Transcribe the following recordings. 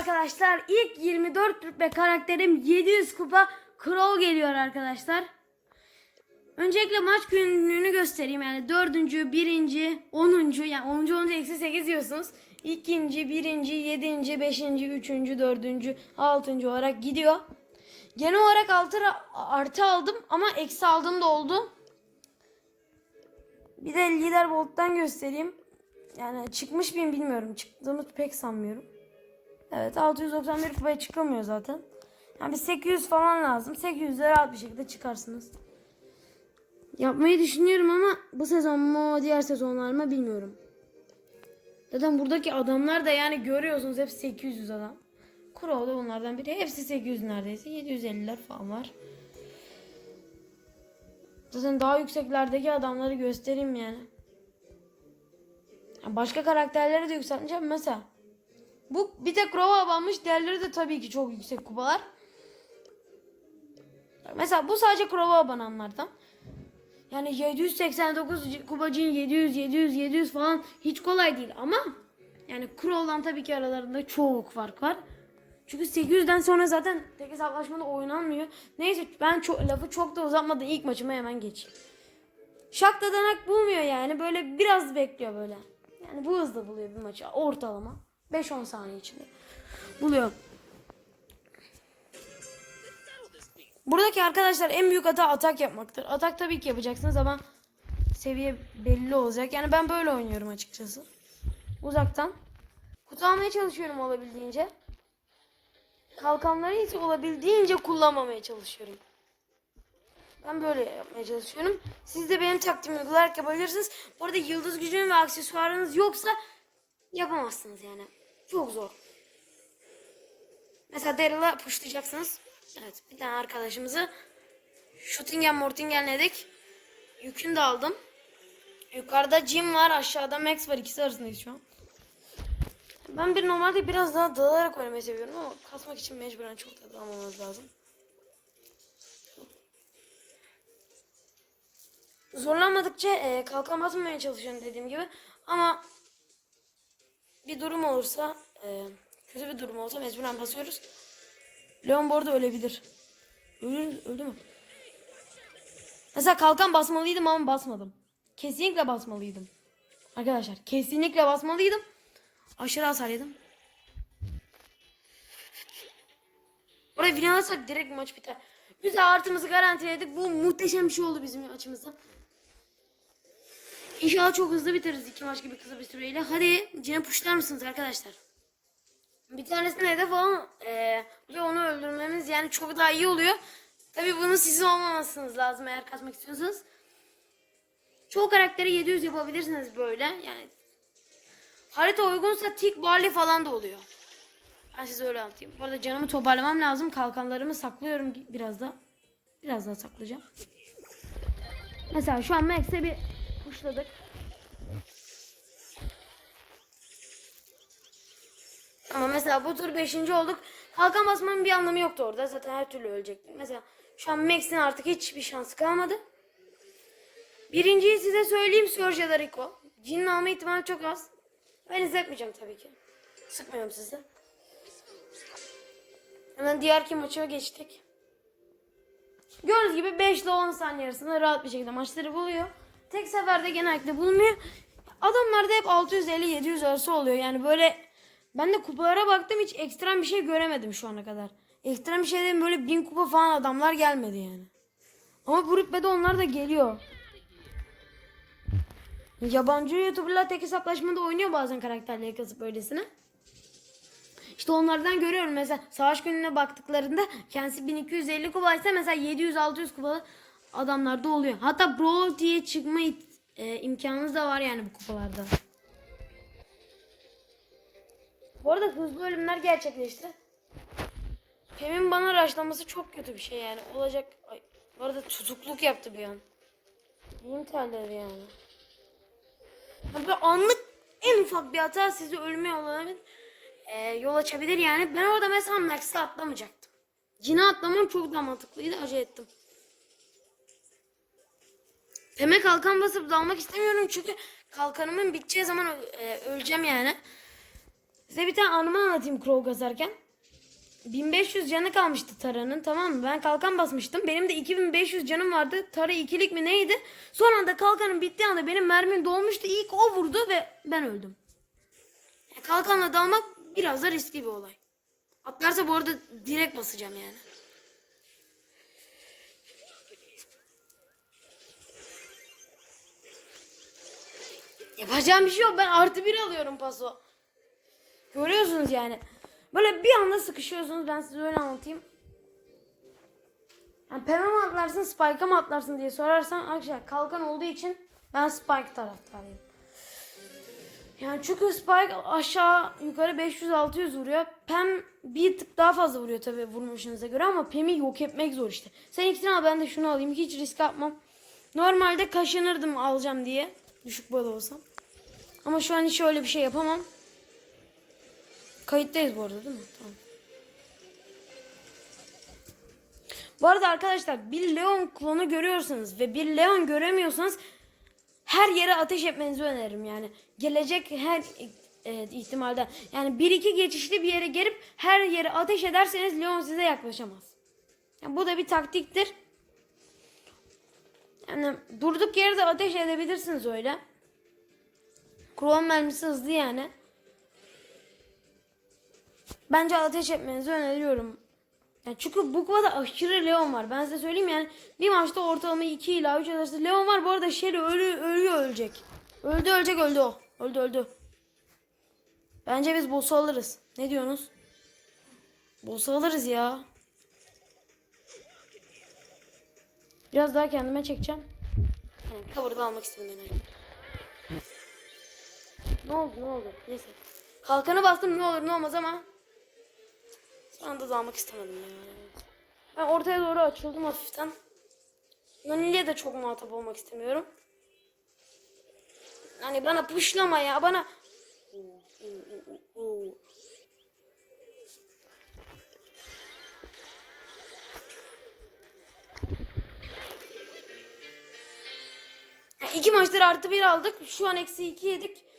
arkadaşlar. İlk 24 rütbe karakterim 700 kupa Crow geliyor arkadaşlar. Öncelikle maç günlüğünü göstereyim. Yani 4. 1. 10. yani 10. 10. eksi 8 diyorsunuz. İkinci, birinci, yedinci, beşinci, üçüncü, dördüncü, altıncı olarak gidiyor. Genel olarak altı, artı aldım ama eksi aldığım da oldu. Bir de lider bolttan göstereyim. Yani çıkmış mıyım bilmiyorum. Çıktığımı pek sanmıyorum. Evet 691 kupaya çıkamıyor zaten. Yani bir 800 falan lazım. 800'e rahat bir şekilde çıkarsınız. Yapmayı düşünüyorum ama bu sezon mu diğer sezonlar mı bilmiyorum. Zaten buradaki adamlar da yani görüyorsunuz hep 800 adam. Kuro da onlardan biri. Hepsi 800 neredeyse. 750'ler falan var. Zaten daha yükseklerdeki adamları göstereyim yani. Ya Başka karakterleri de yükselteceğim mesela. Bu bir tek Rova abanmış. Diğerleri de tabii ki çok yüksek kupalar. Mesela bu sadece Krova abananlardan. Yani 789 kupacının 700 700 700 falan hiç kolay değil ama yani Crow'dan tabii ki aralarında çok fark var. Çünkü 800'den sonra zaten tek hesaplaşmada oynanmıyor. Neyse ben çok, lafı çok da uzatmadan ilk maçıma hemen geçeyim. Şak da danak bulmuyor yani. Böyle biraz bekliyor böyle. Yani bu hızda buluyor bir maçı ortalama. 5-10 saniye içinde. Buluyor. Buradaki arkadaşlar en büyük hata atak yapmaktır. Atak tabii ki yapacaksınız ama seviye belli olacak. Yani ben böyle oynuyorum açıkçası. Uzaktan. Kutu almaya çalışıyorum olabildiğince. Kalkanları ise olabildiğince kullanmamaya çalışıyorum. Ben böyle yapmaya çalışıyorum. Siz de benim taktiğimi uygulayarak yapabilirsiniz. Bu arada yıldız gücünün ve aksesuarınız yoksa yapamazsınız yani. Çok zor. Mesela Daryl'a pushlayacaksınız. Evet bir tane arkadaşımızı Shooting Mortingen'ledik. Yükünü de aldım. Yukarıda Jim var aşağıda Max var ikisi arasındayız şu an. Ben bir normalde biraz daha dalarak oynamayı seviyorum ama kasmak için mecburen çok da dalamamız lazım. Zorlanmadıkça e, kalkan basmamaya çalışıyorum dediğim gibi. Ama bir durum olursa, e, kötü bir durum olsa mecburen basıyoruz. Leon bu arada ölebilir. Ölür, öldü mü? Mesela kalkan basmalıydım ama basmadım. Kesinlikle basmalıydım. Arkadaşlar kesinlikle basmalıydım. Aşırı hasar yedim. Oraya win alırsak direkt maç biter. Güzel artımızı garantiledik. Bu muhteşem bir şey oldu bizim açımızdan. İnşallah çok hızlı bitiririz iki maç gibi kısa bir süreyle. Hadi cine puşlar mısınız arkadaşlar? Bir tanesine hedef alın ee, ve onu öldürmemiz yani çok daha iyi oluyor. Tabi bunu sizin olmamasınız lazım eğer kasmak istiyorsanız. Çoğu karakteri 700 yapabilirsiniz böyle. Yani harita uygunsa tik barley falan da oluyor. Ben size öyle anlatayım. Bu arada canımı toparlamam lazım. Kalkanlarımı saklıyorum biraz da. Biraz daha saklayacağım. Mesela şu an Max'e bir pushladık. Ama mesela bu tur 5. olduk. Kalkan basmanın bir anlamı yoktu orada. Zaten her türlü ölecektim. Mesela şu an Max'in artık hiçbir şansı kalmadı. Birinciyi size söyleyeyim Surge ya da Rico. Jin'in alma ihtimali çok az. Ben izletmeyeceğim tabii ki. Sıkmıyorum sizi. Hemen diğer iki maça geçtik. Gördüğünüz gibi 5 ile 10 saniye arasında rahat bir şekilde maçları buluyor. Tek seferde genellikle bulmuyor. Adamlarda hep 650-700 arası oluyor. Yani böyle ben de kupalara baktım hiç ekstrem bir şey göremedim şu ana kadar. Ekstrem bir şey değil böyle 1000 kupa falan adamlar gelmedi yani. Ama bu rütbede onlar da geliyor. Yabancı YouTuber'lar tek hesaplaşmada oynuyor bazen karakterleri kasıp öylesine. İşte onlardan görüyorum mesela savaş gününe baktıklarında kendisi 1250 kupaysa mesela 700-600 kupalı adamlar da oluyor. Hatta Brawl diye çıkma e, imkanınız da var yani bu kupalarda. Bu arada hızlı ölümler gerçekleşti. Pem'in bana raşlaması çok kötü bir şey yani. Olacak. Ay, bu arada tutukluk yaptı bir an. Benim yani. Ya Böyle anlık en ufak bir hata sizi ölüme olabilir. Ee, yol açabilir yani. Ben orada mesela Max'e atlamayacaktım. Cine atlamam çok daha mantıklıydı. Acı ettim. Pem'e kalkan basıp dalmak istemiyorum çünkü kalkanımın biteceği zaman e, öleceğim yani. Size bir tane anımı anlatayım Crow kasarken. 1500 canı kalmıştı Tara'nın tamam mı? Ben kalkan basmıştım. Benim de 2500 canım vardı. Tara ikilik mi neydi? Son anda kalkanın bittiği anda benim mermim dolmuştu. İlk o vurdu ve ben öldüm. Kalkanla dalmak biraz da riskli bir olay. Atlarsa bu arada direkt basacağım yani. Yapacağım bir şey yok. Ben artı bir alıyorum paso. Görüyorsunuz yani. Böyle bir anda sıkışıyorsunuz. Ben size öyle anlatayım. Yani Pem'e mi atlarsın, Spike'a mı atlarsın diye sorarsan arkadaşlar kalkan olduğu için ben Spike taraftarıyım. Yani çünkü Spike aşağı yukarı 500-600 vuruyor. Pem bir tık daha fazla vuruyor tabii vurmuşunuza göre ama Pem'i yok etmek zor işte. Sen ikisini al ben de şunu alayım. Hiç risk atmam. Normalde kaşınırdım alacağım diye. Düşük bal olsam. Ama şu an hiç öyle bir şey yapamam. Kayıttayız bu arada değil mi? Tamam. Bu arada arkadaşlar bir Leon klonu görüyorsanız ve bir Leon göremiyorsanız her yere ateş etmenizi öneririm yani. Gelecek her e, ihtimalde yani bir iki geçişli bir yere gelip her yere ateş ederseniz Leon size yaklaşamaz. Yani bu da bir taktiktir. Yani durduk yerde ateş edebilirsiniz öyle. Kron mermisi hızlı yani. Bence ateş etmenizi öneriyorum. Yani çünkü bu kadar aşırı Leon var. Ben size söyleyeyim yani bir maçta ortalama 2 ila 3 arası Leon var. Bu arada Shelly ölü, ölüyor ölecek. Öldü ölecek öldü o. Öldü öldü. Bence biz boss'u alırız. Ne diyorsunuz? Boss'u alırız ya. Biraz daha kendime çekeceğim. Yani cover'da almak istedim ben. Ne oldu ne oldu? Neyse. Kalkanı bastım ne olur ne olmaz ama anda da almak istemedim ya. Ben ortaya doğru açıldım hafiften. Nani'yle de çok muhatap olmak istemiyorum. Hani bana puşlama ya bana. Yani İki maçtır artı bir aldık. Şu an eksi iki yedik.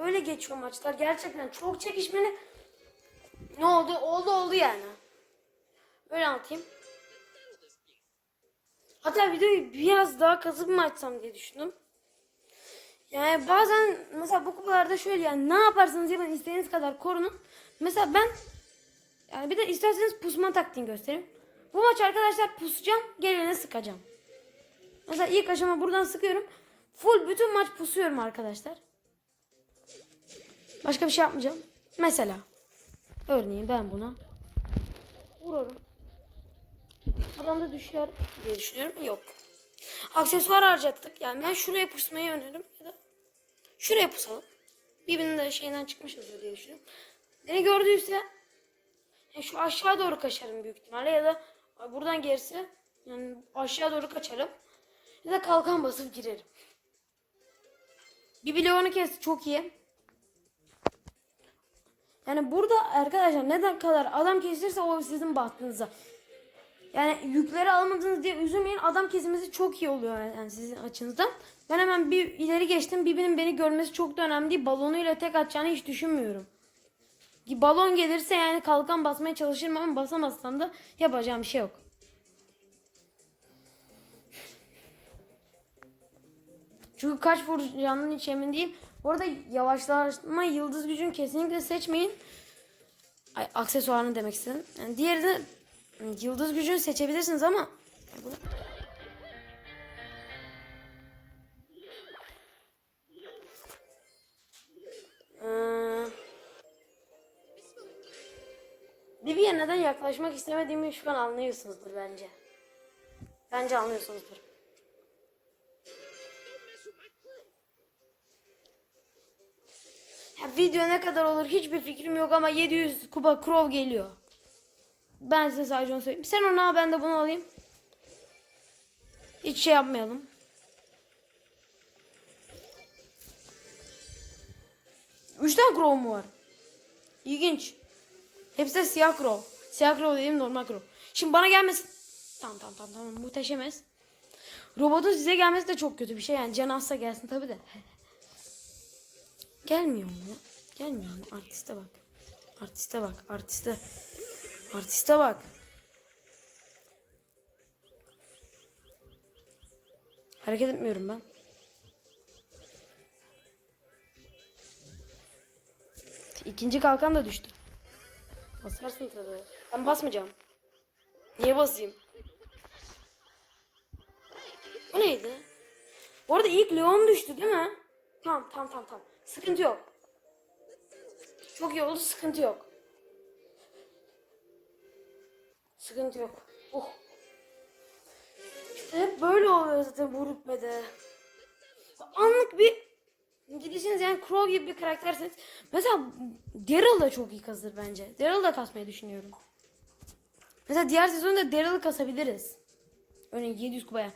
Öyle geçiyor maçlar. Gerçekten çok çekişmeli. Ne oldu? Oldu oldu yani. Öyle anlatayım. Hatta videoyu biraz daha kazıp mı açsam diye düşündüm. Yani bazen mesela bu kupalarda şöyle yani ne yaparsanız yapın istediğiniz kadar korunun. Mesela ben yani bir de isterseniz pusma taktiğini göstereyim. Bu maç arkadaşlar pusacağım, gelene sıkacağım. Mesela ilk aşama buradan sıkıyorum. Full bütün maç pusuyorum arkadaşlar. Başka bir şey yapmayacağım. Mesela örneğin ben buna vururum. Adam da düşer diye düşünüyorum. Yok. Aksesuar harcattık. Yani ben şuraya pusmayı öneririm. Ya da şuraya pusalım. Birbirinin de şeyinden çıkmışızdır diye düşünüyorum. Beni gördüyse yani şu aşağı doğru kaçarım büyük ihtimalle ya da buradan gerisi yani aşağı doğru kaçarım. Ya da kalkan basıp girerim. Bir bloğunu kes çok iyi. Yani burada arkadaşlar neden kadar adam kesilirse o sizin bahtınıza. Yani yükleri almadınız diye üzülmeyin. Adam kesimesi çok iyi oluyor yani sizin açınızdan. Ben hemen bir ileri geçtim. Birbirinin beni görmesi çok da önemli değil. Balonuyla tek atacağını hiç düşünmüyorum. Balon gelirse yani kalkan basmaya çalışırım ama basamazsam da yapacağım bir şey yok. Çünkü kaç vuracağının hiç emin değil. Bu arada yavaşlatma yıldız gücünü kesinlikle seçmeyin. Ay, aksesuarını demek istedim. Yani diğeri de yıldız gücünü seçebilirsiniz ama Ya bu- Ee, neden yaklaşmak istemediğimi şu an anlıyorsunuzdur bence. Bence anlıyorsunuzdur. Ya video ne kadar olur hiçbir fikrim yok ama 700 kupa Crow geliyor. Ben size sadece onu söyleyeyim. Sen onu al ben de bunu alayım. Hiç şey yapmayalım. Üç tane Crow mu var? İlginç. Hepsi de siyah Crow. Siyah Crow dediğim normal Crow. Şimdi bana gelmesin. Tamam tamam tamam tamam muhteşemiz. Robotun size gelmesi de çok kötü bir şey yani. Can gelsin tabi de. Gelmiyor mu? Gelmiyor mu? Artiste bak. Artiste bak, artiste. Artiste bak. Hareket etmiyorum ben. İkinci kalkan da düştü. Basarsın tabii. Ben basmayacağım. Niye basayım? Bu neydi? Bu arada ilk Leon düştü değil mi? Tamam tamam tamam tamam. Sıkıntı yok. Çok iyi oldu sıkıntı yok. Sıkıntı yok. Oh. İşte hep böyle oluyor zaten bu rütbede. Anlık bir gidişiniz yani Crow gibi bir karakterseniz. Mesela Daryl da çok iyi kasır bence. Daryl da kasmayı düşünüyorum. Mesela diğer sezonda Daryl'ı kasabiliriz. Örneğin 700 kupaya.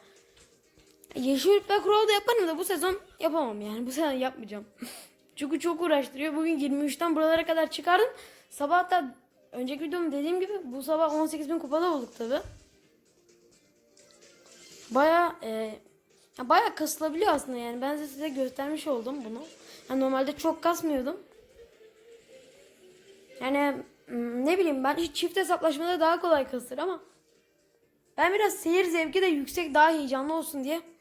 Yeşil Rütbe da yaparım da bu sezon yapamam yani. Bu sezon yapmayacağım. Çünkü çok uğraştırıyor. Bugün 23'ten buralara kadar çıkardım. Sabah hatta önceki videomda dediğim gibi bu sabah 18.000 kupada olduk tabi. Baya e, ya baya kasılabiliyor aslında yani. Ben de size göstermiş oldum bunu. Yani normalde çok kasmıyordum. Yani hmm, ne bileyim ben hiç çift hesaplaşmada daha kolay kasır ama ben biraz seyir zevki de yüksek daha heyecanlı olsun diye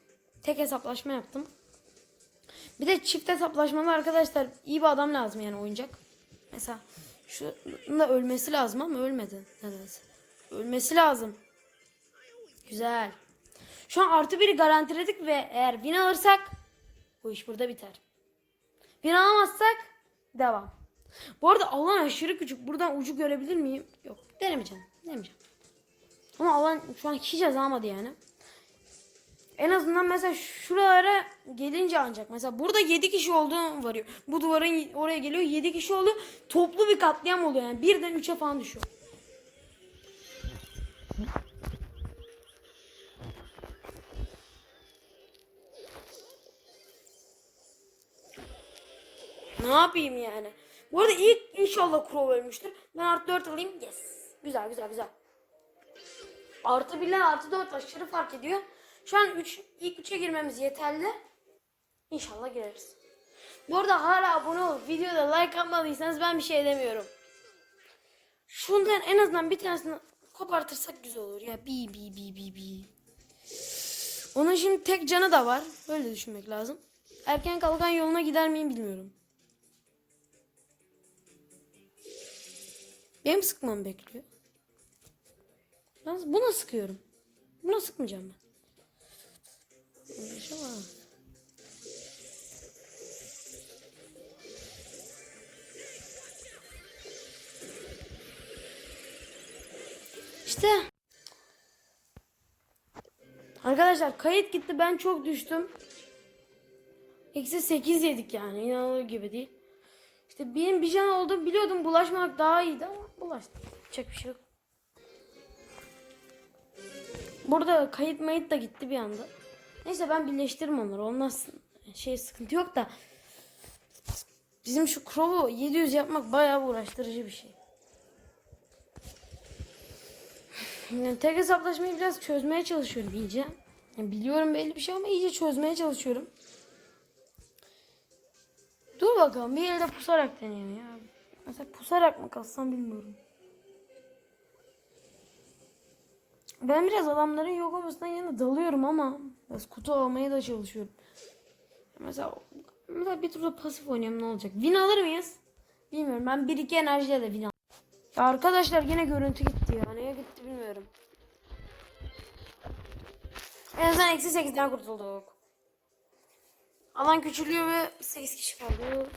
tek hesaplaşma yaptım. Bir de çift hesaplaşmada arkadaşlar iyi bir adam lazım yani oyuncak. Mesela şunun da ölmesi lazım ama ölmedi. Nedense. Ölmesi lazım. Güzel. Şu an artı biri garantiledik ve eğer win alırsak bu iş burada biter. Win alamazsak devam. Bu arada alan aşırı küçük. Buradan ucu görebilir miyim? Yok. Denemeyeceğim. Denemeyeceğim. Ama alan şu an hiç azalmadı yani. En azından mesela şuralara gelince ancak. Mesela burada 7 kişi olduğu varıyor. Bu duvarın oraya geliyor 7 kişi oluyor. Toplu bir katliam oluyor yani. Birden 3'e falan düşüyor. Ne yapayım yani? Bu arada ilk inşallah Crow ölmüştür. Ben artı 4 alayım. Yes. Güzel güzel güzel. Artı 1 ile artı 4 aşırı fark ediyor. Şu an 3 ilk 3'e girmemiz yeterli. İnşallah gireriz. Bu arada hala abone olup videoda like atmadıysanız ben bir şey demiyorum. Şundan en azından bir tanesini kopartırsak güzel olur. Ya bi bi bi bi bi. Onun şimdi tek canı da var. Öyle düşünmek lazım. Erken kalkan yoluna gider miyim bilmiyorum. Benim sıkmam bekliyor. Ben buna sıkıyorum. Buna sıkmayacağım ben. Şey var. İşte. Arkadaşlar kayıt gitti ben çok düştüm. Eksi 8 yedik yani inanılır gibi değil. İşte benim bir can oldu biliyordum bulaşmamak daha iyiydi ama bulaştım. Yapacak bir şey yok. Burada kayıt mayıt da gitti bir anda. Neyse ben birleştiririm onları. Olmaz şey sıkıntı yok da. Bizim şu Crow'u 700 yapmak bayağı uğraştırıcı bir şey. Yani tek hesaplaşmayı biraz çözmeye çalışıyorum iyice. Yani biliyorum belli bir şey ama iyice çözmeye çalışıyorum. Dur bakalım bir elde pusarak deneyeyim ya. Mesela pusarak mı kalsam bilmiyorum. Ben biraz adamların yok olmasından yana dalıyorum ama biraz kutu almaya da çalışıyorum. Mesela mesela bir turda pasif oynayayım ne olacak? Win alır mıyız? Bilmiyorum. Ben 1-2 enerjiyle de win al. Ya arkadaşlar yine görüntü gitti ya. Neye gitti bilmiyorum. En azından eksi 8'den kurtulduk. Alan küçülüyor ve 8 kişi kaldı.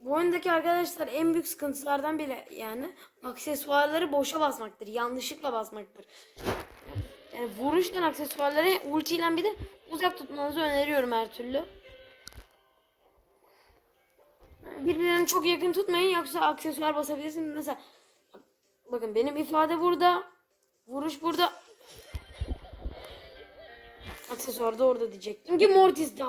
Bu oyundaki arkadaşlar en büyük sıkıntılardan biri yani aksesuarları boşa basmaktır. Yanlışlıkla basmaktır. Yani vuruştan aksesuarları ultiyle bir de uzak tutmanızı öneriyorum her türlü. Birbirlerini çok yakın tutmayın yoksa aksesuar basabilirsiniz. Mesela bakın benim ifade burada. Vuruş burada. Aksesuar da orada diyecektim ki Mortis de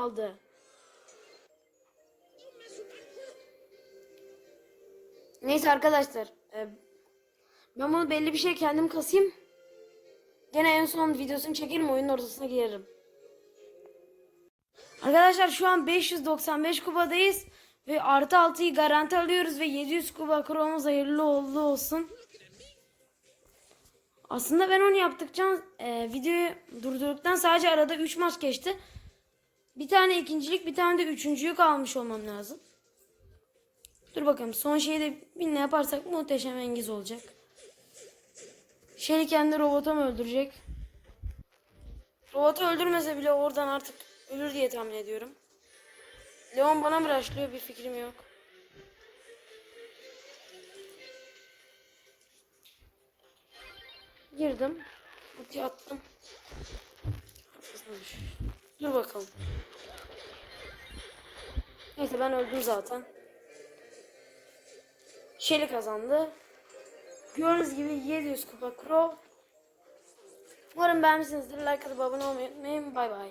Neyse arkadaşlar. e, Ben bunu belli bir şey kendim kasayım. Gene en son videosunu çekerim oyunun ortasına girerim. Arkadaşlar şu an 595 kupadayız. Ve artı 6'yı garanti alıyoruz ve 700 kuba kromuz hayırlı uğurlu olsun. Aslında ben onu yaptıkça e, videoyu durdurduktan sadece arada 3 maç geçti. Bir tane ikincilik bir tane de üçüncülük almış olmam lazım. Dur bakalım son şeyi de binle yaparsak muhteşem engiz olacak. Shelly kendi robotu mu öldürecek? Robotu öldürmese bile oradan artık ölür diye tahmin ediyorum. Leon bana mı rushlıyor bir fikrim yok. Girdim. Ulti attım. Dur bakalım. Neyse ben öldüm zaten. Shelly kazandı. Gördüğünüz gibi 700 kupa Crow. Umarım beğenmişsinizdir. Like atıp abone olmayı unutmayın. Bay bay.